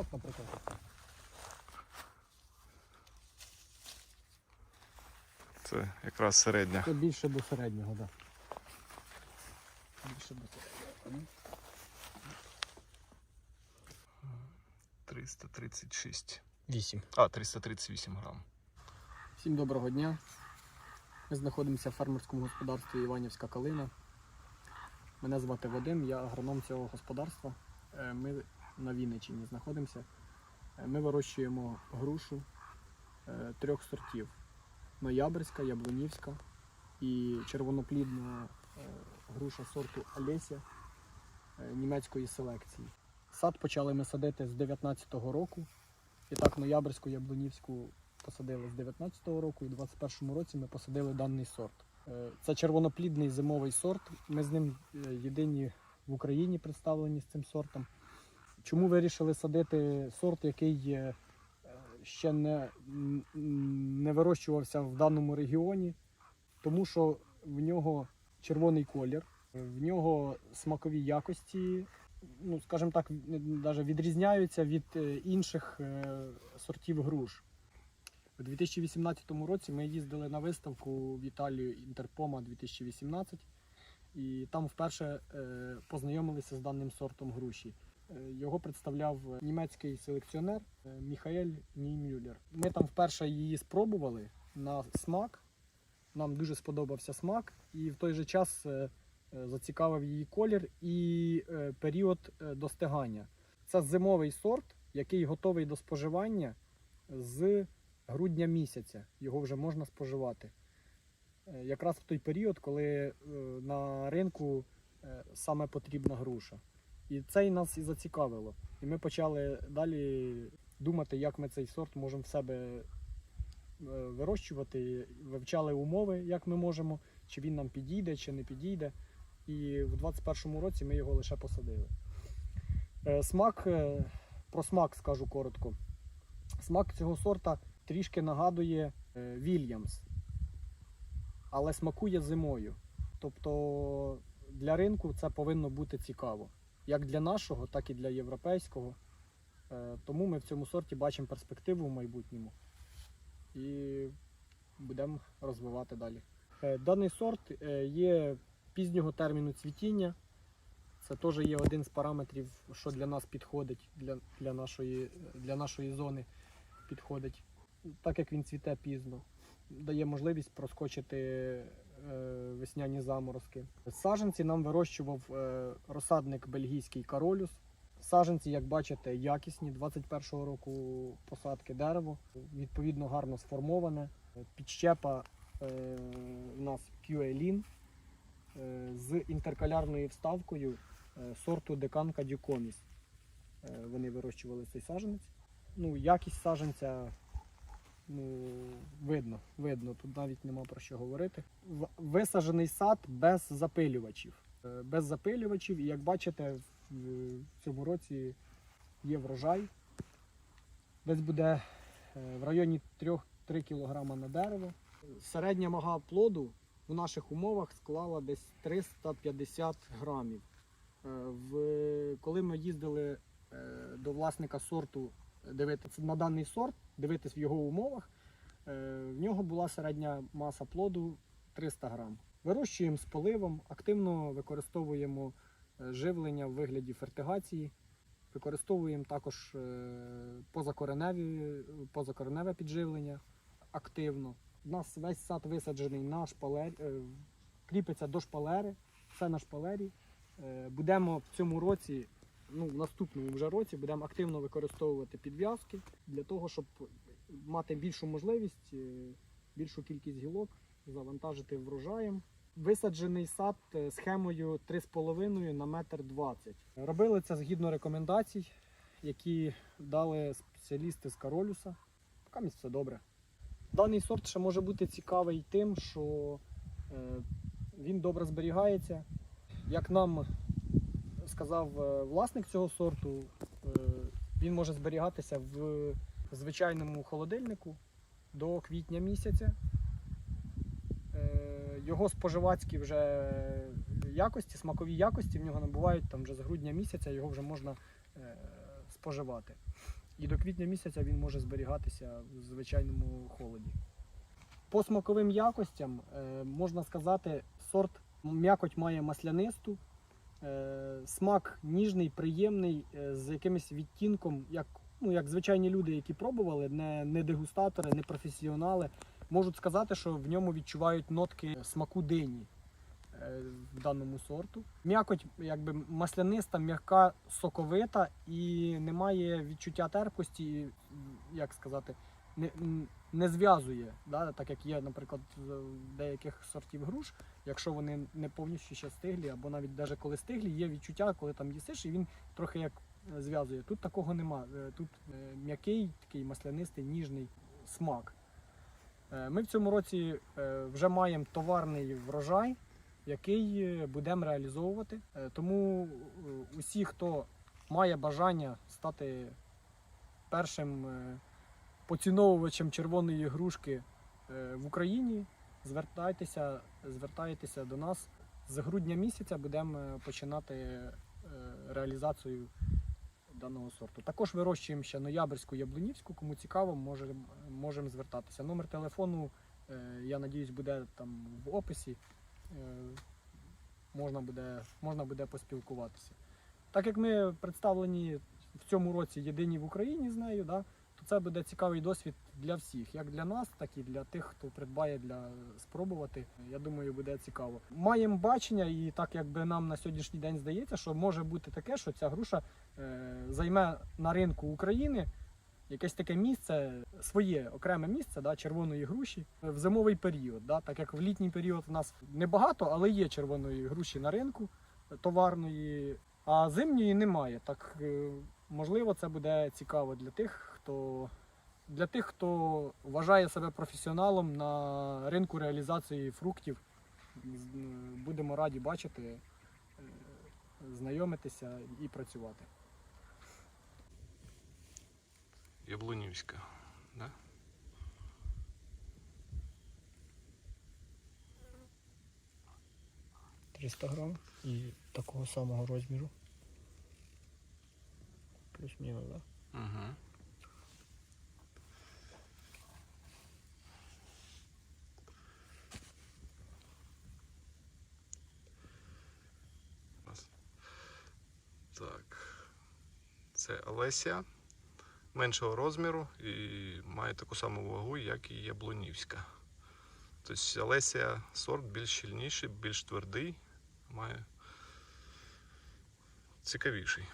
От, наприклад. Це якраз середня. Це більше до середнього, так. Да. Більше до середнього. 336. 8. А, 338 грам. Всім доброго дня. Ми знаходимося в фермерському господарстві Іванівська Калина. Мене звати Вадим, я агроном цього господарства. Е, Ми на Вінниччині знаходимося. Е, Ми вирощуємо грушу е, трьох сортів: ноябрьська, яблунівська і червоноплідна е, груша сорту Олеся німецької селекції. Сад почали ми садити з 19-го року. І так ноябрьську яблунівську посадили з 19-го року, і в 21-му році ми посадили даний сорт. Це червоноплідний зимовий сорт. Ми з ним єдині в Україні представлені з цим сортом. Чому вирішили садити сорт, який е, ще не, не вирощувався в даному регіоні? Тому що в нього червоний колір, в нього смакові якості, ну, скажімо так, навіть відрізняються від е, інших е, сортів груш. У 2018 році ми їздили на виставку в Італію Інтерпома 2018 і там вперше познайомилися з даним сортом груші. Е, Його представляв німецький селекціонер е, Міхаель Ніймюллер. Ми там вперше її спробували на смак. Нам дуже сподобався смак, і в той же час е, е, зацікавив її колір і е, період е, достигання. Це зимовий сорт, який готовий до споживання з грудня місяця. Його вже можна споживати. Е, Якраз в той період, коли е, на ринку е, саме потрібна груша. І це і нас і зацікавило. І ми почали далі думати, як ми цей сорт можемо в себе е, вирощувати. Вивчали умови, як ми можемо, чи він нам підійде, чи не підійде. І в 21-му році ми його лише посадили. Е, Смак, е, про смак скажу коротко. Смак цього сорта трішки нагадує Вільямс, але смакує зимою. Тобто для ринку це повинно бути цікаво. Як для нашого, так і для європейського. Е, Тому ми в цьому сорті бачимо перспективу в майбутньому і будемо розвивати далі. Е, Даний сорт е, є пізнього терміну цвітіння. Це теж є один з параметрів, що для нас підходить, для, для, нашої, для нашої зони підходить. Так як він цвіте пізно, дає можливість проскочити весняні заморозки. Саженці нам вирощував е, розсадник бельгійський Каролюс. Саженці, як бачите, якісні 21-го року посадки дерево, відповідно гарно сформоване. Підщепа е, у нас е, з інтеркалярною вставкою е, сорту Деканка Дюкоміс. Е, Вони вирощували цей саженець. Ну, якість саженця ну, видно, видно, тут навіть нема про що говорити. Висаджений сад без запилювачів. Е, Без запилювачів, і як бачите, в цьому році є врожай. Десь буде е, в районі 3 кг на дерево. Середня вага плоду в наших умовах склала десь 350 грамів. Е, коли ми їздили до власника сорту дивитися на даний сорт, дивитись в його умовах, е, в нього була середня маса плоду 300 грам. Вирощуємо з поливом, активно використовуємо е, живлення в вигляді фертигації. Використовуємо також е, позакореневі, позакореневе підживлення активно. У нас весь сад висаджений на шпалері, кріпиться до шпалери, все на шпалері. Будемо в цьому році, ну в наступному вже році, будемо активно використовувати підв'язки для того, щоб мати більшу можливість, е, більшу кількість гілок завантажити врожаєм. Висаджений сад е, схемою 3,5 на метр 20. Робили це згідно рекомендацій, які дали спеціалісти з Каролюса. Поки все добре. Даний сорт ще може бути цікавий тим, що е, він добре зберігається. Як нам сказав е, власник цього сорту, е, він може зберігатися в звичайному холодильнику до квітня місяця. Е, Його споживацькі вже якості, смакові якості в нього набувають там вже з грудня місяця, його вже можна споживати. І до квітня місяця він може зберігатися в звичайному холоді. По смаковим якостям можна сказати, сорт м'якоть має маслянисту, смак ніжний, приємний, е, з якимось відтінком, як, ну, як звичайні люди, які пробували, не, не дегустатори, не професіонали, можуть сказати, що в ньому відчувають нотки смаку дині е, в даному сорту. М'якоть якби масляниста, м'яка, соковита і немає відчуття терпкості, як сказати, не, не зв'язує, да, так як є, наприклад, в деяких сортів груш, якщо вони не повністю ще стиглі, або навіть даже коли стиглі, є відчуття, коли там їсиш, і він трохи як е, зв'язує. Тут такого нема. Е, Тут е, м'який, такий маслянистий, ніжний смак. Е, Ми в цьому році е, вже маємо товарний врожай, який е, будемо реалізовувати. Е, Тому е, усі, хто має бажання стати першим е, поціновувачем червоної грушки е, в Україні, звертайтеся, звертайтеся до нас. З грудня місяця будемо е, починати е, реалізацію даного сорту. Також вирощуємо ще ноябрьську яблунівську, кому цікаво, можемо можем звертатися. Номер телефону, я надіюсь, буде там в описі. Можна буде, можна буде поспілкуватися. Так як ми представлені в цьому році єдині в Україні з нею, да, то це буде цікавий досвід для всіх, як для нас, так і для тих, хто придбає для спробувати. Я думаю, буде цікаво. Маємо бачення, і так якби нам на сьогоднішній день здається, що може бути таке, що ця груша е, займе на ринку України якесь таке місце, своє окреме місце да, червоної груші в зимовий період. Да, так як в літній період в нас небагато, але є червоної груші на ринку е, товарної, а зимньої немає. Так е, можливо, це буде цікаво для тих, хто. Для тих, хто вважає себе професіоналом на ринку реалізації фруктів, будемо раді бачити, е, знайомитися і працювати. Яблунівська. Да? – 300 грам і такого самого розміру. Плюс-мінус, так? Угу. Так. Це Олеся меншого розміру і має таку саму вагу, як і Яблунівська. Тобто Олеся сорт більш щільніший, більш твердий, має цікавіший.